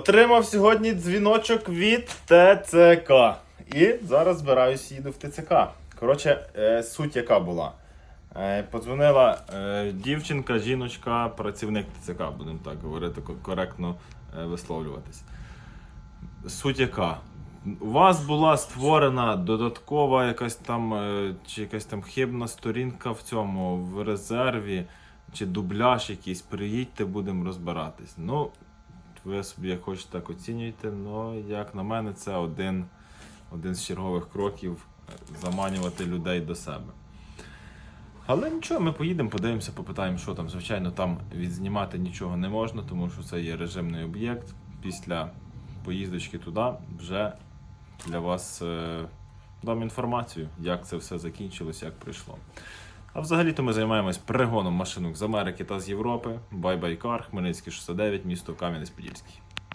Отримав сьогодні дзвіночок від ТЦК. І зараз збираюсь їду в ТЦК. Коротше, е, суть яка була. Е, Подзвонила е, дівчинка, жіночка, працівник ТЦК, будемо так говорити, коректно висловлюватись. Суть яка? У вас була створена додаткова якась там чи якась там хибна сторінка в цьому в резерві, чи дубляж якийсь. Приїдьте, будемо розбиратись. Ну, ви собі як хочете так оцінюєте, але як на мене, це один, один з чергових кроків е, заманювати людей до себе. Але нічого, ми поїдемо, подивимося, попитаємо, що там. Звичайно, там відзнімати нічого не можна, тому що це є режимний об'єкт. Після поїздочки туди вже для вас е, дам інформацію, як це все закінчилось, як прийшло. А взагалі-то ми займаємось перегоном машинок з Америки та з Європи. Бай-бай-кар, Хмельницький 69, місто Кам'янець-Подільський.